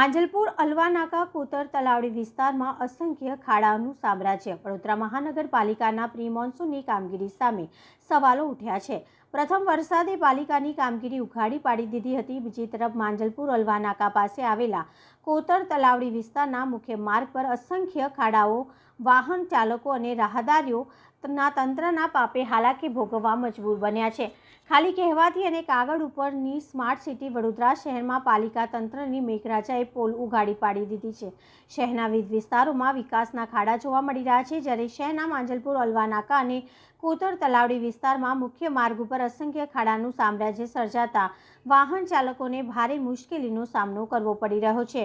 માંજલપુર, અલવાનાકા, કોતર તલાવડી વિસ્તારમાં અસંખ્ય ખાડાઓનું સામ્રાજ્ય. વડોદરા મહાનગરપાલિકાના પ્રી મોન્સૂનની કામગીરી સામે સવાલો ઉઠ્યા છે. પ્રથમ વરસાદે પાલિકાની કામગીરી ઉઘાડી પાડી દીધી હતી. બીજી તરફ માંજલપુર અલવાનાકા પાસે આવેલા કોતર તલાવડી વિસ્તારના મુખ્ય માર્ગ પર અસંખ્ય ખાડાઓ, વાહન ચાલકો અને રાહદારીઓ ના તંત્રના પાપે હાલાકી ભોગવવા મજબૂર બન્યા છે. ખાલી કહેવાથી અને કાગળ ઉપરની સ્માર્ટ સિટી વડોદરા શહેરમાં પાલિકા તંત્રની મેઘરાજાએ પોલ ઉગાડી પાડી દીધી છે. શહેરના વિવિધ વિસ્તારોમાં વિકાસના ખાડા જોવા મળી રહ્યા છે. જ્યારે શહેરના માંજલપુર અલવાનાકા અને કોતર તલાવડી વિસ્તારમાં મુખ્ય માર્ગ ઉપર અસંખ્ય ખાડાનું સામ્રાજ્ય સર્જાતા વાહન ચાલકોને ભારે મુશ્કેલીનો સામનો કરવો પડી રહ્યો છે.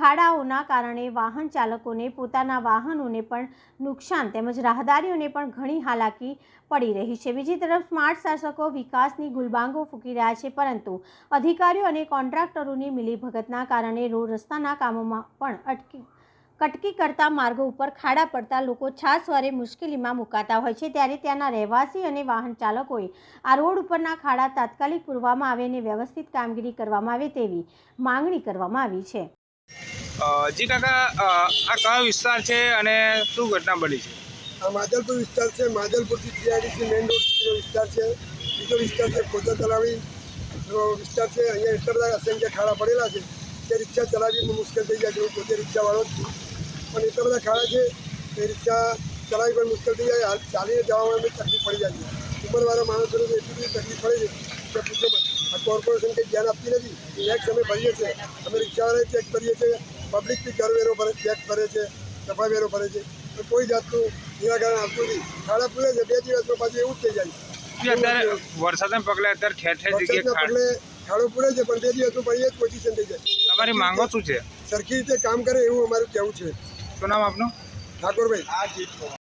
ખાડાઓના કારણે વાહન ચાલકોને પોતાના વાહનોને પણ નુકસાન તેમજ રાહદારીઓને પણ ઘણી હાલાકી પડી રહી છે. બીજી તરફ સ્માર્ટ શાસકો વિકાસની ગુલબાંગો ફૂંકી રહ્યા છે, પરંતુ અધિકારીઓ અને કોન્ટ્રાક્ટરોની મિલીભગતના કારણે રોડ રસ્તાના કામોમાં પણ અટકી કટકી કરતા માર્ગો ઉપર ખાડા પડતા લોકો છાસવારે મુશ્કેલીમાં મુકાતા હોય છે. ત્યારે ત્યાંના રહેવાસી અને વાહન ચાલકોએ આ રોડ ઉપરના ખાડા તાત્કાલિક પૂરવામાં આવે અને વ્યવસ્થિત કામગીરી કરવામાં આવે તેવી માંગણી કરવામાં આવી છે. જી કાકા આ કયો વિસ્તાર છે અને શું ઘટના બની છે? આ માધલપુર વિસ્તાર છે. માધલપુરથી જીઆઈડીસી મેઇન રોડ વિસ્તાર છે બીજો વિસ્તાર છે ખોજા તલાવી વિસ્તાર છે. અહીંયા એટલા બધા અસંખ્ય ખાડા પડેલા છે તે રિક્ષા ચલાવી મુશ્કેલ થઈ જાય છે હું પોતે રિક્ષાવાળો જ છું પણ એટલા બધા ખાડા છે. એ રિક્ષા ચલાવી પણ મુશ્કેલ થઈ જાય. ચાલીને જવામાં બી તકલીફ પડી જાય છે. ઉંમરવાળા માણસોને એટલી બધી તકલીફ પડે છે કે પૂછો આ કોર્પોરેશન કંઈ ધ્યાન આપતી નથી. ટેક્સ અમે ભરીએ છીએ. અમે રિક્ષાવાળાએ ચેક કરીએ છીએ. પબ્લિક બી કરવેરો ભરે ટેક્સ ભરે છે. સફાઈ વેરો ભરે છે. તો કોઈ જાતનું નિરાકરણ આવતું નથી. ખાડા પૂરે છે. બે દિવસમાં પાછું એવું જ થઈ જાય જી, અત્યારે વરસાદને પગલે અત્યારે ઠેર ઠેર જગ્યાએ પગલે ખાડો પૂરે છે પણ બે દિવસમાં પછી એ જ પોઝિશન થઈ જાય. તમારી માંગો શું છે? સરખી રીતે કામ કરે એવું અમારું કહેવું છે. શું નામ આપનું? ઠાકોરભાઈ.